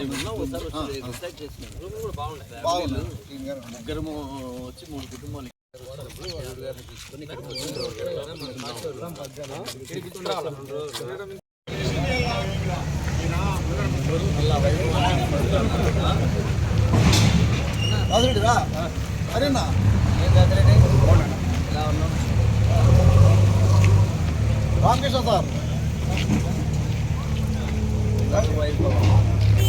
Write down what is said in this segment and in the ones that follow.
అవి రిసార్ట్స్ బాగున్నాయి క్లీన్ గా ఉన్నాయి. ముగ్గురము వచ్చి మూడు కుటుంబాలు ఇక్కడ గారిని తీసుకొని ఇక్కడికి వచ్చి రాజరెడ్డి రా అరేనా ఎలా ఉన్నాం రామకృష్ణ సార్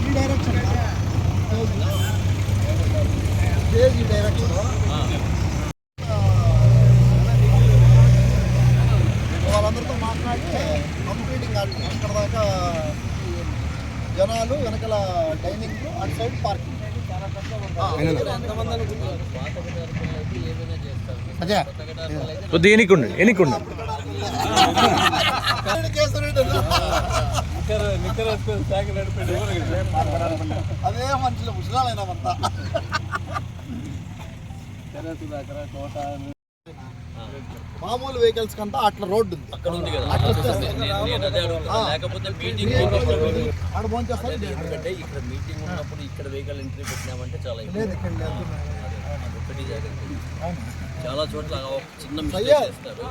ఈ డైరెక్షన్ ఈ డైరెక్షన్ వాళ్ళందరితో మాట్లాడి కంప్లీటింగ్ అక్కడ దాకా జనాలు వెనకాల డైనింగ్ అటు సైడ్ పార్కింగ్ పాత కట్టాల పిల్లలకి ఏమైనా చేస్తారు అదే కొత్త కట్టాల పిల్లలకి కొద్దిగా ఎన్నికండి ఎన్నికండి అదే మనుషులు ముసలాలైనామంతా మామూలు వెహికల్స్ కంటే అట్లా రోడ్డు ఉంది. అక్కడ ఉంది కదా. లేకపోతే మీటింగ్ ఎందుకంటే ఇక్కడ మీటింగ్ ఉన్నప్పుడు ఇక్కడ వెహికల్ ఎంట్రీ పెట్టినామంటే చాలా. లేదు ఇక్కడ చోట్ల చిన్న. మిస్టేక్ చేస్తారు.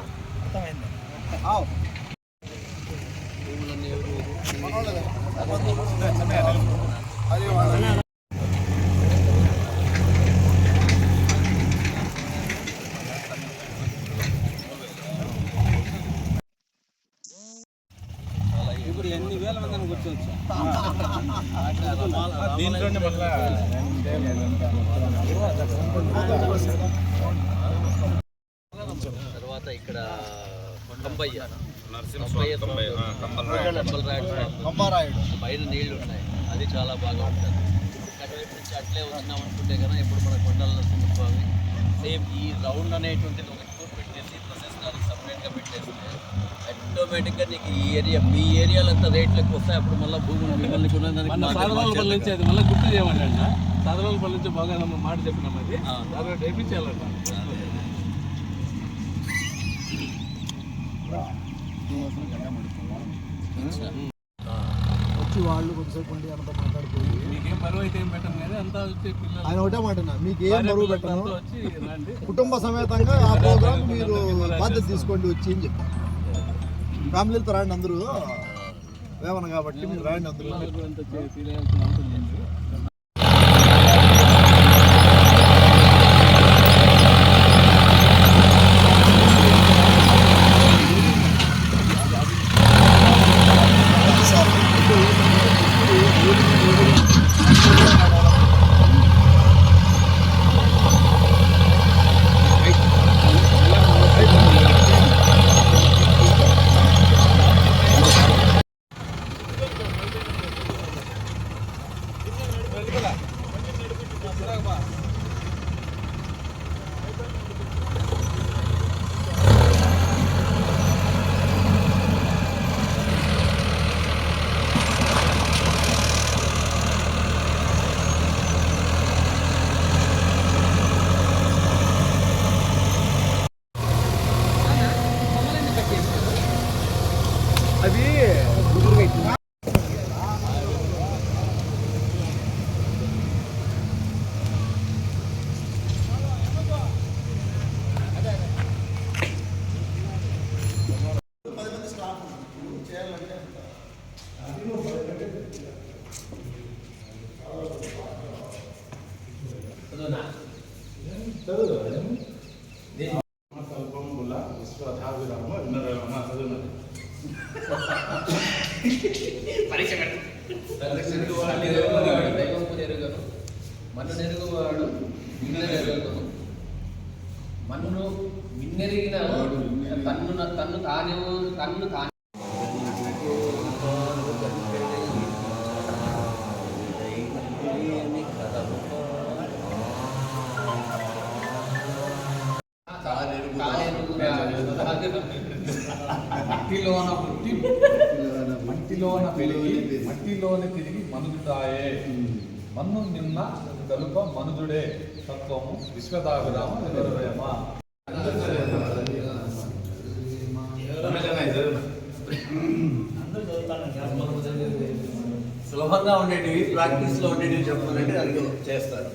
భూములన్నీ ఎవరు మనోళ్ళదే. అది వాళ్ళ- ఇప్పుడు ఎన్ని వేల మంది అని కూర్చోవచ్చు దీంట్లోనే మళ్ళా తర్వాత ఇక్కడ కంబయ్య కంబయ్య కంబలరాయుడు కంబారాయుడు పైన నీళ్ళు ఉన్నాయి. అది చాలా బాగా ఉంటుంది. అటువైపు నుంచి అట్లే వచ్చినాం అనుకుంటే కనుక ఇప్పుడు మన కొండల నరసింహస్వామి సేమ్ ఈ రౌండ్ అనేటువంటిది ఒక టూర్ పెట్టేసి ప్రొసెస్నాలకు సపరేట్గా పెట్టేస్తే ఆటోమేటిక్గా నీకు ఈ ఏరియా మీ ఏరియాలో అంత రేట్లు ఎక్కువ వస్తాయి. అప్పుడు మళ్ళీ భూములు మిమ్మల్ని సాధనాలపల్లి నుంచి అది మళ్ళీ గుర్తు చేయమండి అంట సాధనాలపల్లి నుంచి బాగా మాట చెప్పినాం అది. దాని వేయించాలంట వచ్చి వాళ్ళు కొంతసేపు ఉండి అంతా మాట్లాడిపోయి మీకేం బరువు అయితే ఏం పెట్టం కానీ అంతా వచ్చి పిల్లలు ఆయన ఒకటే మాట మీకు ఏం బరువు పెట్టను? అంతా వచ్చి రండి కుటుంబ సమేతంగా ఆ ప్రోగ్రామ్ మీరు బాధ్యత తీసుకోండి వచ్చి అని చెప్పారు. ఫ్యామిలీతో రాండి అందరూ. వేమన కాబట్టి మీరు రాండి అందరూ. మట్టిలోన పుట్టి మట్టిలోన పెరిగి మట్టిలోన తిరిగి మనుగుతాయే. మన్ను నిన్న కలుప మనుదుడే తత్వము విశ్వదాభిరామ వివరవేమ సులభంగా ఉండేటివి ప్రాక్టీస్లో ఉండేటివి చెప్పాలంటే దానికి చేస్తారు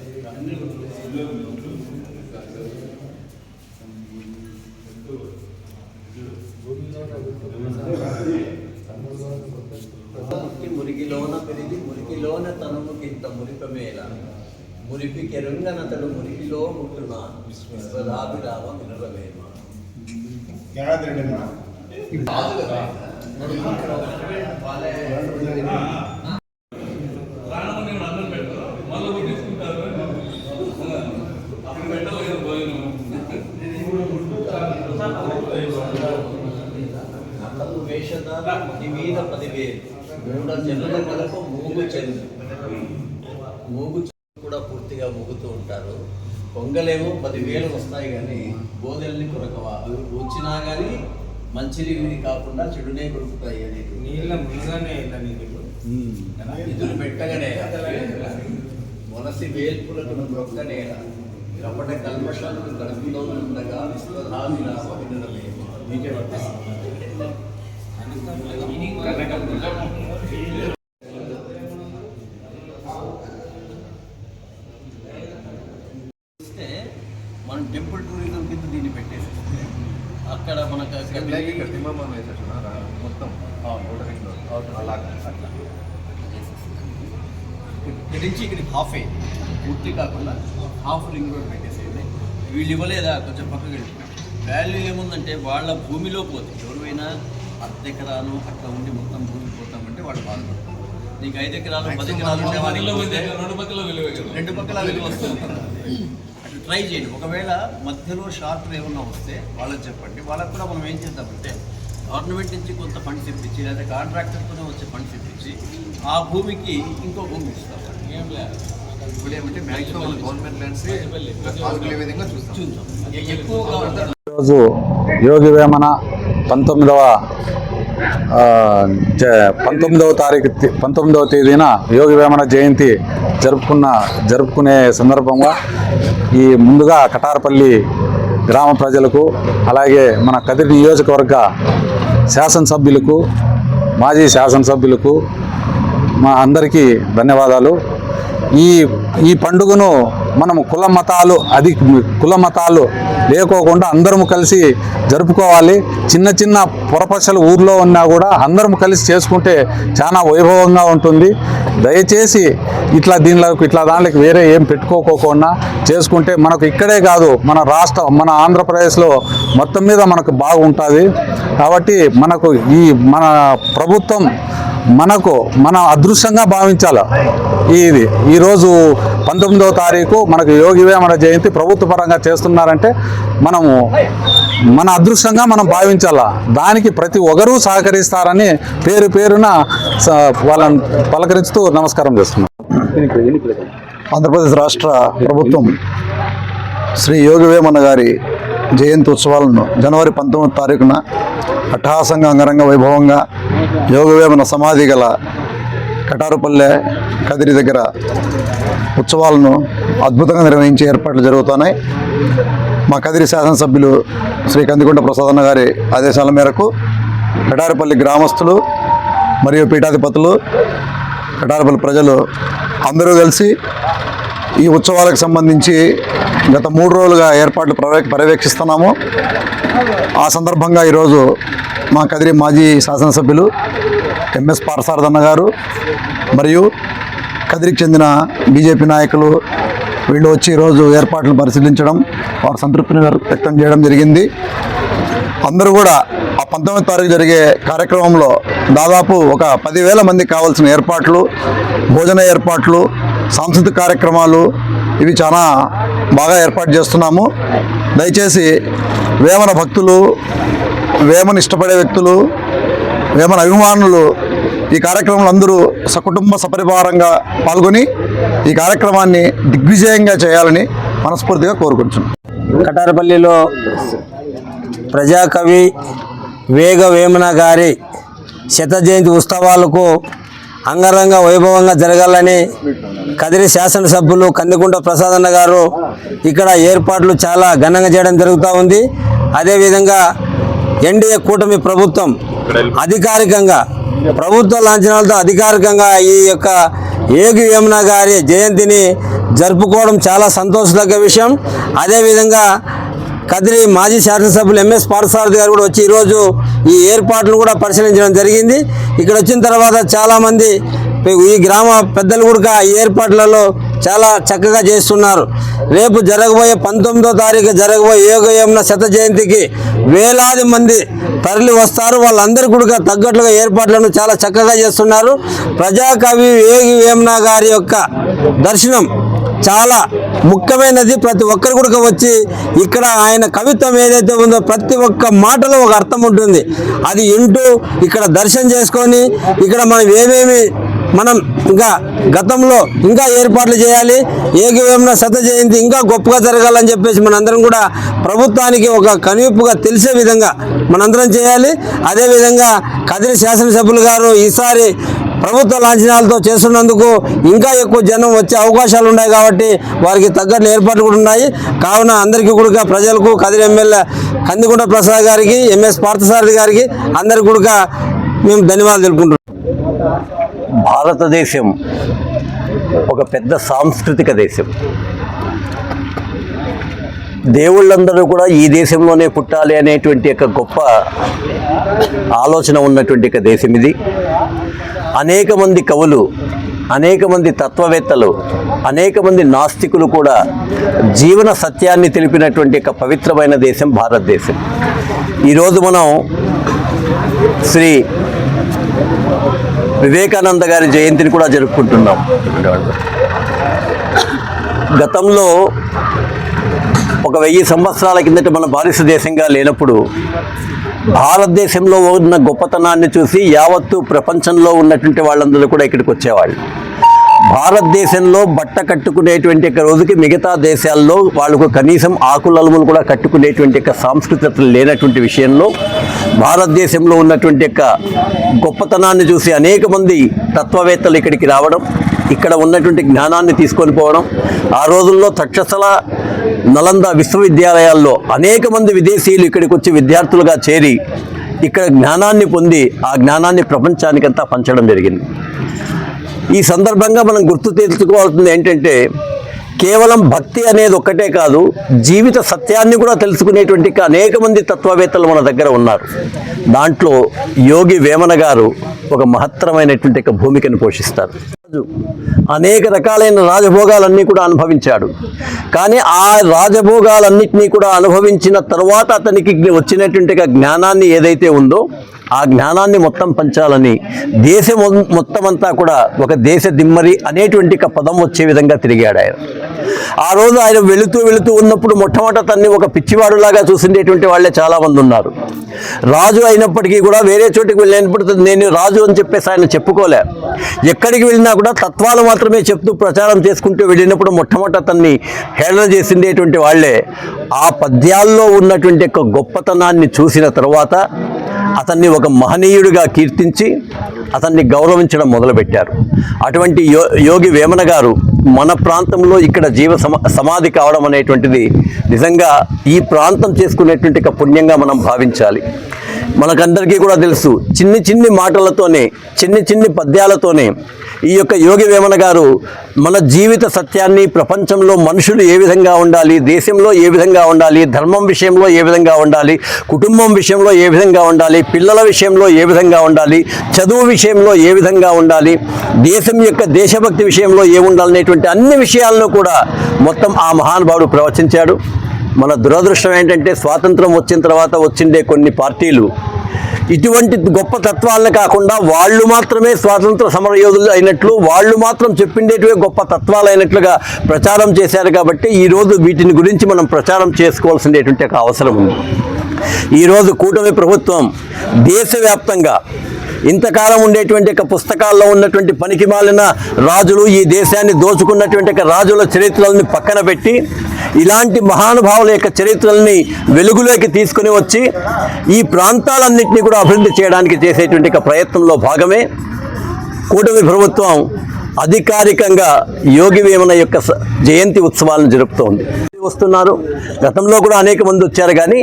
మురికి మురికిలోన పెరిగి మురికిలోన తనుముకింత మురిపమేల మురిపి కెరుంగనతడు మురికిలో ముట్టున విశ్వదాభిరామ వినరవేమ కాదు కదా. వాళ్ళే ప్రాణం నేను అన్నం పెట్టరు మళ్ళీ కూడా తీసుకుంటారు అప్పుడు పెట్టలేదు భోజనం నల్లలు వేషధార ముఖి మీద పదివేలు. మూడ జనుల కలప మూగు చెందు. మూగు చెందు కూడా పూర్తిగా మూగుతూ ఉంటారు పొంగలేమో పదివేలు వస్తాయి కానీ బోదెల్ని కొరకవా? అవి వచ్చినా కానీ మంచినీళ్ళు కాకుండా చెడునే కొరుకుతాయి అనేది నీళ్ళ ముందుగానే నిధులు పెట్టగానే మొనసి వేల్పులకు మొక్కనే కపట కల్మషాలను గడుపులో ఉండగా విశ్వధావిరామ వినడలేము మీకే వర్తిస్తుంది చూస్తే మనం టెంపుల్ టూరిజం కింద దీన్ని పెట్టేసి అక్కడ మనకు మొత్తం ఇక్కడి నుంచి ఇక్కడికి హాఫ్ అయింది. పూర్తి కాకుండా హాఫ్ రింగ్ రోడ్ పెట్టేసేయండి. వీళ్ళు ఇవ్వలేదా? కొంచెం పక్కకి వెళ్ళిపోయి వాల్యూ ఏముందంటే వాళ్ళ భూమిలో పోతే ఎవరైనా అర్ధ ఎకరాలు అట్లా ఉండి మొత్తం భూమి పోతామంటే వాళ్ళు బాధపడతారు. నీకు ఐదు ఎకరాలు పది ఎకరాలు రెండు పక్కల విలువ వస్తుంది. ట్రై చేయండి. ఒకవేళ మధ్యలో షార్ట్లు ఏమన్నా వస్తే వాళ్ళకి చెప్పండి. వాళ్ళకి కూడా మనం ఏం చేద్దామంటే గవర్నమెంట్ నుంచి కొంత ఫండ్స్ ఇప్పించి లేదా కాంట్రాక్టర్తోనే వచ్చే ఫండ్స్ ఇప్పించి ఆ భూమికి ఇంకో భూమి ఇస్తాం ఏం లేదు. ఇప్పుడు ఏమంటే మ్యాక్సిమం గవర్నమెంట్ ల్యాండ్స్ విధంగా చూస్తాం? చూద్దాం. ఎక్కువగా ఈరోజు యోగి వేమన పంతొమ్మిదవ పంతొమ్మిదవ తారీఖు పంతొమ్మిదవ తేదీన యోగి వేమన జయంతి జరుపుకున్న జరుపుకునే సందర్భంగా ఈ ముందుగా కటారపల్లి గ్రామ ప్రజలకు అలాగే మన కదిరి నియోజకవర్గ శాసనసభ్యులకు మాజీ శాసనసభ్యులకు మా అందరికీ ధన్యవాదాలు. ఈ ఈ పండుగను మనము కుల మతాలు అది కుల మతాలు లేకోకుండా అందరం కలిసి జరుపుకోవాలి. చిన్న చిన్న పొరపక్షలు ఊర్లో ఉన్నా కూడా అందరం కలిసి చేసుకుంటే చాలా వైభవంగా ఉంటుంది. దయచేసి ఇట్లా దీనిలోకి ఇట్లా దాంట్లోకి వేరే ఏం పెట్టుకోకోకుండా చేసుకుంటే మనకు ఇక్కడే కాదు మన రాష్ట్రం మన ఆంధ్రప్రదేశ్లో మొత్తం మీద మనకు బాగుంటుంది. కాబట్టి మనకు ఈ మన ప్రభుత్వం మనకు మన అదృష్టంగా భావించాలి. ఇది ఈరోజు పంతొమ్మిదవ తారీఖు మనకు యోగి వేమన జయంతి ప్రభుత్వ పరంగా చేస్తున్నారంటే మనము మన అదృష్టంగా మనం భావించాలా? దానికి ప్రతి ఒక్కరూ సహకరిస్తారని పేరు పేరున వాళ్ళని పలకరిస్తూ నమస్కారం చేస్తున్నాం. ఆంధ్రప్రదేశ్ రాష్ట్ర ప్రభుత్వం శ్రీ యోగి వేమన్న గారి జయంతి ఉత్సవాలను జనవరి పంతొమ్మిది తారీఖున అట్టహాసంగా అంగరంగ వైభవంగా యోగి వేమన సమాధి గల కటారుపల్లె కదిరి దగ్గర ఉత్సవాలను అద్భుతంగా నిర్వహించే ఏర్పాట్లు జరుగుతున్నాయి. మా కదిరి శాసనసభ్యులు శ్రీ కందికొండ ప్రసాదన్న గారి ఆదేశాల మేరకు కటారుపల్లి గ్రామస్తులు మరియు పీఠాధిపతులు కటారపల్లి ప్రజలు అందరూ కలిసి ఈ ఉత్సవాలకు సంబంధించి గత మూడు రోజులుగా ఏర్పాట్లు పర్యవే పర్యవేక్షిస్తున్నాము. ఆ సందర్భంగా ఈరోజు మా కదిరి మాజీ శాసనసభ్యులు ఎంఎస్ పారసారథన్న గారు మరియు కదిరికి చెందిన బీజేపీ నాయకులు వీళ్ళు వచ్చి ఈరోజు ఏర్పాట్లు పరిశీలించడం వారు సంతృప్తిని వ్యక్తం చేయడం జరిగింది. అందరూ కూడా ఆ పంతొమ్మిది తారీఖు జరిగే కార్యక్రమంలో దాదాపు ఒక పదివేల మందికి కావాల్సిన ఏర్పాట్లు భోజన ఏర్పాట్లు సాంస్కృతిక కార్యక్రమాలు ఇవి చాలా బాగా ఏర్పాటు చేస్తున్నాము. దయచేసి వేమన భక్తులు వేమను ఇష్టపడే వ్యక్తులు వేమన అభిమానులు ఈ కార్యక్రమంలో అందరూ సకుటుంబ సపరివారంగా పాల్గొని ఈ కార్యక్రమాన్ని దిగ్విజయంగా చేయాలని మనస్ఫూర్తిగా కోరుకుంటున్నాం. కటారపల్లిలో ప్రజాకవి వేగ వేమన గారి శత జయంతి ఉత్సవాలకు అంగరంగ వైభవంగా జరగాలని కదిరి శాసనసభ్యులు కందికుంట ప్రసాదన్న గారు ఇక్కడ ఏర్పాట్లు చాలా ఘనంగా చేయడం జరుగుతూ ఉంది. అదేవిధంగా ఎన్డీఏ కూటమి ప్రభుత్వం అధికారికంగా ప్రభుత్వ లాంఛనాలతో అధికారికంగా ఈ యొక్క ఏగి యమున గారి జయంతిని జరుపుకోవడం చాలా సంతోషదగ్గ విషయం. అదేవిధంగా కదిరి మాజీ శాసనసభ్యులు ఎంఎస్ పార్థసారథి గారు కూడా వచ్చి ఈరోజు ఈ ఏర్పాట్లు కూడా పరిశీలించడం జరిగింది. ఇక్కడ వచ్చిన తర్వాత చాలామంది ఈ గ్రామ పెద్దలు కూడా ఈ ఏర్పాట్లలో చాలా చక్కగా చేస్తున్నారు. రేపు జరగబోయే పంతొమ్మిదో తారీఖు జరగబోయే యోగ యమున శత జయంతికి వేలాది మంది తరలి వస్తారు. వాళ్ళందరూ కూడా తగ్గట్లుగా ఏర్పాట్లను చాలా చక్కగా చేస్తున్నారు. ప్రజాకవి యోగి వేమన గారి యొక్క దర్శనం చాలా ముఖ్యమైనది. ప్రతి ఒక్కరు కూడా వచ్చి ఇక్కడ ఆయన కవిత్వం ఏదైతే ఉందో ప్రతి ఒక్క మాటలో ఒక అర్థం ఉంటుంది. అది వింటూ ఇక్కడ దర్శనం చేసుకొని ఇక్కడ మనం ఏమేమి మనం ఇంకా గతంలో ఇంకా ఏర్పాట్లు చేయాలి. ఏకవేమన శత జయంతి ఇంకా గొప్పగా జరగాలని చెప్పేసి మనందరం కూడా ప్రభుత్వానికి ఒక కనువిప్పుగా తెలిసే విధంగా మనందరం చేయాలి. అదేవిధంగా కదిరి శాసనసభ్యులు గారు ఈసారి ప్రభుత్వ లాంఛనాలతో చేస్తున్నందుకు ఇంకా ఎక్కువ జనం వచ్చే అవకాశాలు ఉన్నాయి కాబట్టి వారికి తగ్గట్టు ఏర్పాట్లు కూడా ఉన్నాయి. కావున అందరికీ కూడా ప్రజలకు కదిరి ఎమ్మెల్యే కందికుంట ప్రసాద్ గారికి ఎంఎస్ పార్థసారథి గారికి అందరికి కూడా మేము ధన్యవాదాలు తెలుపుకుంటున్నాం. భారతదేశం ఒక పెద్ద సాంస్కృతిక దేశం. దేవుళ్ళందరూ కూడా ఈ దేశంలోనే పుట్టాలి అనేటువంటి ఒక గొప్ప ఆలోచన ఉన్నటువంటి ఒక దేశం ఇది. అనేక మంది కవులు అనేక మంది తత్వవేత్తలు అనేక మంది నాస్తికులు కూడా జీవన సత్యాన్ని తెలిపినటువంటి ఒక పవిత్రమైన దేశం భారతదేశం. ఈరోజు మనం శ్రీ వివేకానంద గారి జయంతిని కూడా జరుపుకుంటున్నాం. గతంలో ఒక వెయ్యి సంవత్సరాల కిందట మన భారతదేశంగా లేనప్పుడు భారతదేశంలో ఉన్న గొప్పతనాన్ని చూసి యావత్తు ప్రపంచంలో ఉన్నటువంటి వాళ్ళందరూ కూడా ఇక్కడికి వచ్చేవాళ్ళు. భారతదేశంలో బట్ట కట్టుకునేటువంటి యొక్క రోజుకి మిగతా దేశాల్లో వాళ్ళకు కనీసం ఆకులలుములు కూడా కట్టుకునేటువంటి యొక్క సాంస్కృతిక లేనటువంటి విషయంలో భారతదేశంలో ఉన్నటువంటి యొక్క గొప్పతనాన్ని చూసి అనేక మంది తత్వవేత్తలు ఇక్కడికి రావడం ఇక్కడ ఉన్నటువంటి జ్ఞానాన్ని తీసుకొని పోవడం ఆ రోజుల్లో తక్షశల నలంద విశ్వవిద్యాలయాల్లో అనేక మంది విదేశీయులు ఇక్కడికి వచ్చి విద్యార్థులుగా చేరి ఇక్కడ జ్ఞానాన్ని పొంది ఆ జ్ఞానాన్ని ప్రపంచానికంతా పంచడం జరిగింది. ఈ సందర్భంగా మనం గుర్తు తెలుసుకోవాల్సింది ఏంటంటే కేవలం భక్తి అనేది ఒక్కటే కాదు జీవిత సత్యాన్ని కూడా తెలుసుకునేటువంటి అనేక మంది తత్వవేత్తలు మన దగ్గర ఉన్నారు. దాంట్లో యోగి వేమన గారు ఒక మహత్తరమైనటువంటి భూమికను పోషిస్తారు. అనేక రకాలైన రాజభోగాలన్నీ కూడా అనుభవించాడు. కానీ ఆ రాజభోగాలన్నింటినీ కూడా అనుభవించిన తర్వాత అతనికి వచ్చినటువంటి జ్ఞానాన్ని ఏదైతే ఉందో ఆ జ్ఞానాన్ని మొత్తం పంచాలని దేశం మొత్తం అంతా కూడా ఒక దేశ దిమ్మరి అనేటువంటి ఒక పదం వచ్చే విధంగా తిరిగాడు ఆయన. ఆ రోజు ఆయన వెళుతూ వెళుతూ ఉన్నప్పుడు మొట్టమొదట తన్ని ఒక పిచ్చివాడులాగా చూసిండేటువంటి వాళ్ళే చాలామంది ఉన్నారు. రాజు అయినప్పటికీ కూడా వేరే చోటికి వెళ్ళినప్పుడు నేను రాజు అని చెప్పేసి ఆయన చెప్పుకోలే. ఎక్కడికి వెళ్ళినా కూడా తత్వాలు మాత్రమే చెప్తూ ప్రచారం చేసుకుంటూ వెళ్ళినప్పుడు మొట్టమొదట తన్ని హేళన చేసిండేటువంటి వాళ్ళే. ఆ పద్యాల్లో ఉన్నటువంటి యొక్క గొప్పతనాన్ని చూసిన తర్వాత అతన్ని ఒక మహనీయుడిగా కీర్తించి అతన్ని గౌరవించడం మొదలుపెట్టారు. అటువంటి యో యోగి వేమన గారు మన ప్రాంతంలో ఇక్కడ జీవ సమా సమాధి కావడం అనేటువంటిది నిజంగా ఈ ప్రాంతం చేసుకునేటువంటి ఒక పుణ్యంగా మనం భావించాలి. మనకందరికీ కూడా తెలుసు చిన్ని చిన్ని మాటలతోనే చిన్ని చిన్ని పద్యాలతోనే ఈ యొక్క యోగి వేమన గారు మన జీవిత సత్యాన్ని ప్రపంచంలో మనుషులు ఏ విధంగా ఉండాలి దేశంలో ఏ విధంగా ఉండాలి ధర్మం విషయంలో ఏ విధంగా ఉండాలి కుటుంబం విషయంలో ఏ విధంగా ఉండాలి పిల్లల విషయంలో ఏ విధంగా ఉండాలి చదువు విషయంలో ఏ విధంగా ఉండాలి దేశం యొక్క దేశభక్తి విషయంలో ఏముండాలనేటువంటి అన్ని విషయాలను కూడా మొత్తం ఆ మహానుభావుడు ప్రవచించాడు. మన దురదృష్టం ఏంటంటే స్వాతంత్రం వచ్చిన తర్వాత వచ్చిండే కొన్ని పార్టీలు ఇటువంటి గొప్ప తత్వాలను కాకుండా వాళ్ళు మాత్రమే స్వాతంత్ర సమరయోధులు అయినట్లు వాళ్ళు మాత్రం చెప్పిండేటివే గొప్ప తత్వాలు అయినట్లుగా ప్రచారం చేశారు కాబట్టి ఈరోజు వీటిని గురించి మనం ప్రచారం చేసుకోవాల్సినటువంటి ఒక అవసరం ఉంది. ఈరోజు కూటమి ప్రభుత్వం దేశవ్యాప్తంగా ఇంతకాలం ఉండేటువంటి యొక్క పుస్తకాల్లో ఉన్నటువంటి పనికిమాలిన రాజులు ఈ దేశాన్ని దోచుకున్నటువంటి యొక్క రాజుల చరిత్రలని పక్కన పెట్టి ఇలాంటి మహానుభావుల యొక్క చరిత్రల్ని వెలుగులోకి తీసుకుని వచ్చి ఈ ప్రాంతాలన్నింటినీ కూడా అభివృద్ధి చేయడానికి చేసేటువంటి ప్రయత్నంలో భాగమే. కూటమి ప్రభుత్వం అధికారికంగా యోగి వేమన యొక్క స- జయంతి ఉత్సవాలను జరుపుతోంది. వస్తున్నారు. గతంలో కూడా అనేక మంది వచ్చారు కానీ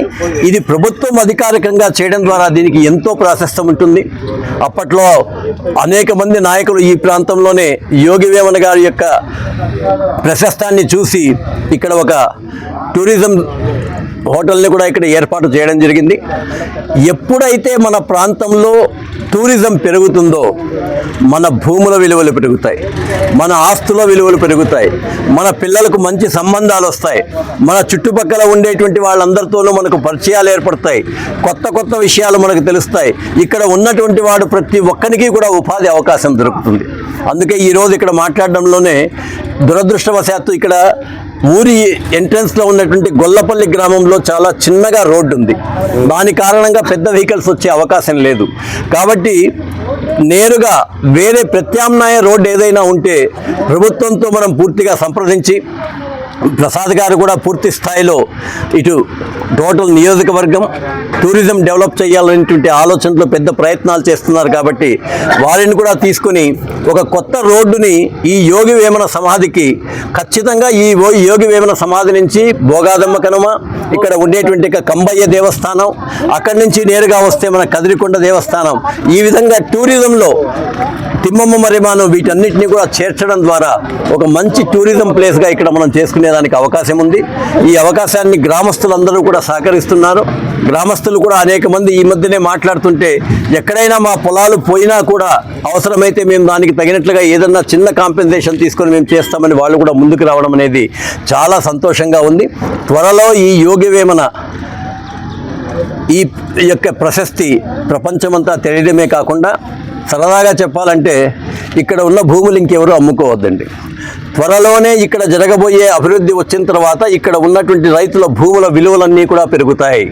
ఇది ప్రభుత్వం అధికారికంగా చేయడం ద్వారా దీనికి ఎంతో ప్రాశస్తం ఉంటుంది. అప్పట్లో అనేక మంది నాయకులు ఈ ప్రాంతంలోనే యోగి వేమన గారి యొక్క ప్రశస్తాన్ని చూసి ఇక్కడ ఒక టూరిజం హోటల్ని కూడా ఇక్కడ ఏర్పాటు చేయడం జరిగింది. ఎప్పుడైతే మన ప్రాంతంలో టూరిజం పెరుగుతుందో మన భూముల విలువలు పెరుగుతాయి మన ఆస్తుల విలువలు పెరుగుతాయి మన పిల్లలకు మంచి సంబంధాలు వస్తాయి మన చుట్టుపక్కల ఉండేటువంటి వాళ్ళందరితోనూ మనకు పరిచయాలు ఏర్పడతాయి. కొత్త కొత్త విషయాలు మనకు తెలుస్తాయి. ఇక్కడ ఉన్నటువంటి వాడు ప్రతి ఒక్కరికి కూడా ఉపాధి అవకాశం దొరుకుతుంది. అందుకే ఈరోజు ఇక్కడ మాట్లాడడంలోనే దురదృష్టవశాత్తు ఇక్కడ ఊరి ఎంట్రన్స్లో ఉన్నటువంటి గొల్లపల్లి గ్రామంలో చాలా చిన్నగా రోడ్డు ఉంది. దాని కారణంగా పెద్ద వెహికల్స్ వచ్చే అవకాశం లేదు. కాబట్టి నేరుగా వేరే ప్రత్యామ్నాయ రోడ్డు ఏదైనా ఉంటే ప్రభుత్వంతో మనం పూర్తిగా సంప్రదించి ప్రసాద్ గారు కూడా పూర్తి స్థాయిలో ఇటు టోటల్ నియోజకవర్గం టూరిజం డెవలప్ చేయాలనేటువంటి ఆలోచనలో పెద్ద ప్రయత్నాలు చేస్తున్నారు కాబట్టి వారిని కూడా తీసుకుని ఒక కొత్త రోడ్డుని ఈ యోగి వేమన సమాధికి ఖచ్చితంగా ఈ ఓ- యోగి వేమన సమాధి నుంచి భోగాదమ్మ కనుమ ఇక్కడ ఉండేటువంటి కంబయ్య దేవస్థానం అక్కడి నుంచి నేరుగా వస్తే మన కదిరికొండ దేవస్థానం. ఈ విధంగా టూరిజంలో తిమ్మమ్మ మరిమాను వీటన్నిటిని కూడా చేర్చడం ద్వారా ఒక మంచి టూరిజం ప్లేస్గా ఇక్కడ మనం చేసుకునేదానికి అవకాశం ఉంది. ఈ అవకాశాన్ని గ్రామస్తులందరూ కూడా సహకరిస్తున్నారు. గ్రామస్తులు కూడా అనేక మంది ఈ మధ్యనే మాట్లాడుతుంటే ఎక్కడైనా మా పొలాలు పోయినా కూడా అవసరమైతే మేము దానికి తగినట్లుగా ఏదన్నా చిన్న కాంపెన్సేషన్ తీసుకొని మేము చేస్తామని వాళ్ళు కూడా ముందుకు రావడం అనేది చాలా సంతోషంగా ఉంది. త్వరలో ఈ యోగి వేమన ఈ యొక్క ప్రశస్తి ప్రపంచమంతా తెలియడమే కాకుండా సరదాగా చెప్పాలంటే ఇక్కడ ఉన్న భూములు ఇంకెవరూ అమ్ముకోవద్దండి. త్వరలోనే ఇక్కడ జరగబోయే అభివృద్ధి వచ్చిన తర్వాత ఇక్కడ ఉన్నటువంటి రైతుల భూముల విలువలన్నీ కూడా పెరుగుతాయి.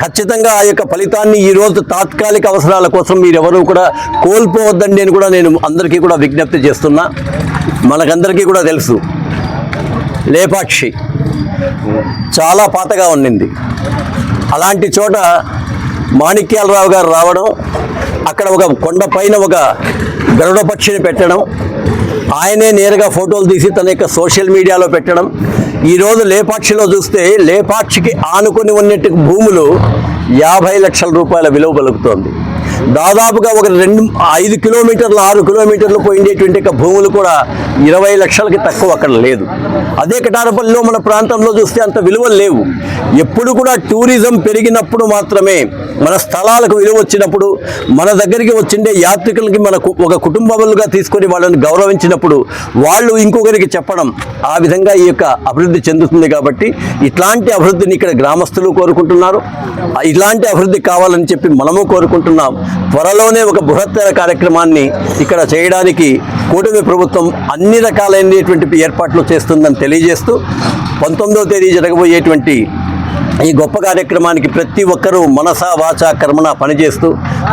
ఖచ్చితంగా ఆ యొక్క ఫలితాన్ని ఈరోజు తాత్కాలిక అవసరాల కోసం మీరెవరూ కూడా కోల్పోవద్దండి అని కూడా నేను అందరికీ కూడా విజ్ఞప్తి చేస్తున్నా. మనకందరికీ కూడా తెలుసు. లేపాక్షి చాలా పాతగా ఉండింది అలాంటి చోట మాణిక్యాలరావు గారు రావడం అక్కడ ఒక కొండ పైన ఒక గరుడ పక్షిని పెట్టడం. ఆయనే నేరుగా ఫోటోలు తీసి తన యొక్క సోషల్ మీడియాలో పెట్టడం. ఈరోజు లేపాక్షిలో చూస్తే లేపాక్షికి ఆనుకొని ఉన్నట్టు భూములు యాభై లక్షల రూపాయల విలువ పలుకుతోంది. దాదాపుగా ఒక రెండు ఐదు కిలోమీటర్లు ఆరు కిలోమీటర్లు పోయిండేటువంటి భూములు కూడా ఇరవై లక్షలకి తక్కువ అక్కడ లేదు. అదే కటారపల్లిలో మన ప్రాంతంలో చూస్తే అంత విలువలు లేవు. ఎప్పుడు కూడా టూరిజం పెరిగినప్పుడు మాత్రమే మన స్థలాలకు విలువ వచ్చినప్పుడు మన దగ్గరికి వచ్చిండే యాత్రికులకి మన ఒక కుటుంబములుగా తీసుకొని వాళ్ళని గౌరవించినప్పుడు వాళ్ళు ఇంకొకరికి చెప్పడం ఆ విధంగా ఈ యొక్క అభివృద్ధి చెందుతుంది కాబట్టి ఇట్లాంటి అభివృద్ధిని ఇక్కడ గ్రామస్తులు కోరుకుంటున్నారు. ఇలాంటి అభివృద్ధి కావాలని చెప్పి మనము కోరుకుంటున్నాం. త్వరలోనే ఒక బృహత్తర కార్యక్రమాన్ని ఇక్కడ చేయడానికి కూటమి ప్రభుత్వం అన్ని రకాలైనటువంటి ఏర్పాట్లు చేస్తుందని తెలియజేస్తూ పంతొమ్మిదవ తేదీ జరగబోయేటువంటి ఈ గొప్ప కార్యక్రమానికి ప్రతి ఒక్కరూ మనస వాచ కర్మన పనిచేస్తూ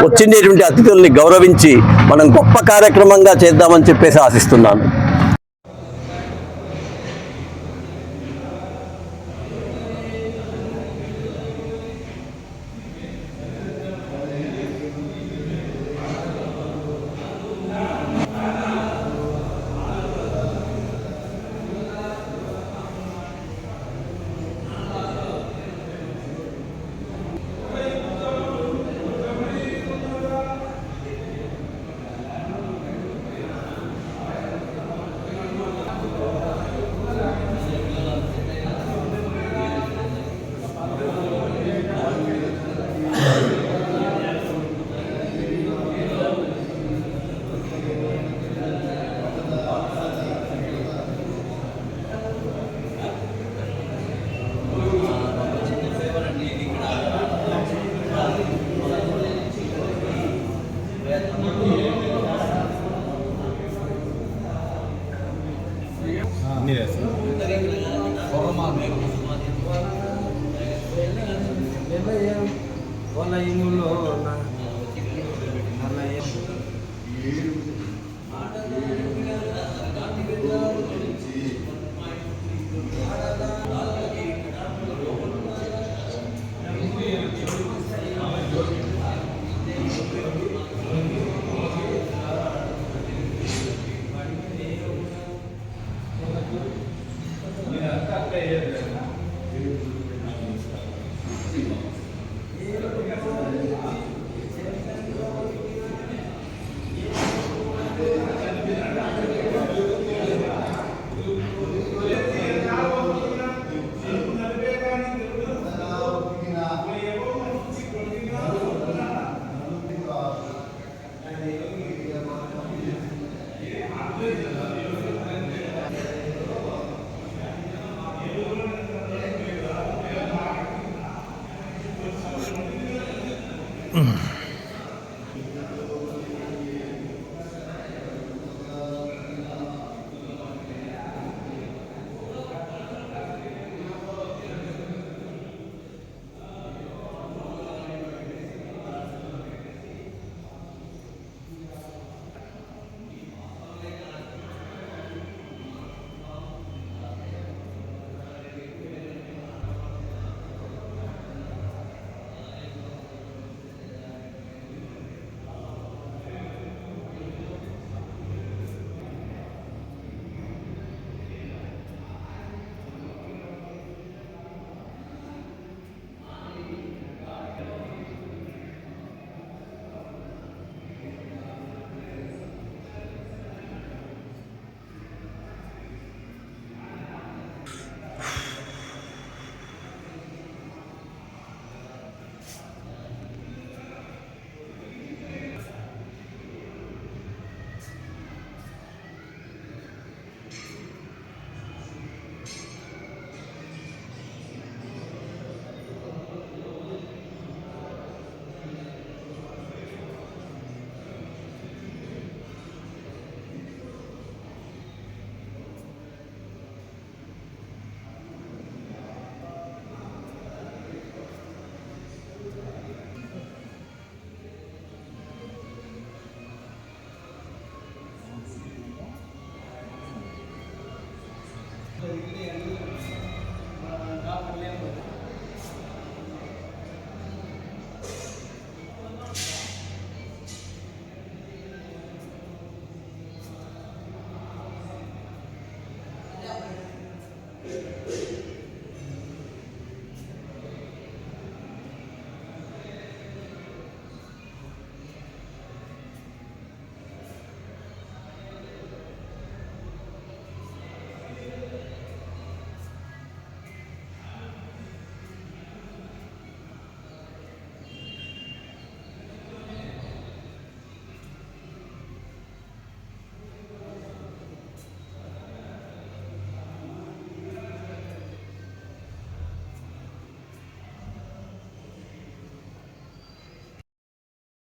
వచ్చిండేటువంటి అతిథుల్ని గౌరవించి మనం గొప్ప కార్యక్రమంగా చేద్దామని చెప్పేసి ఆశిస్తున్నాను.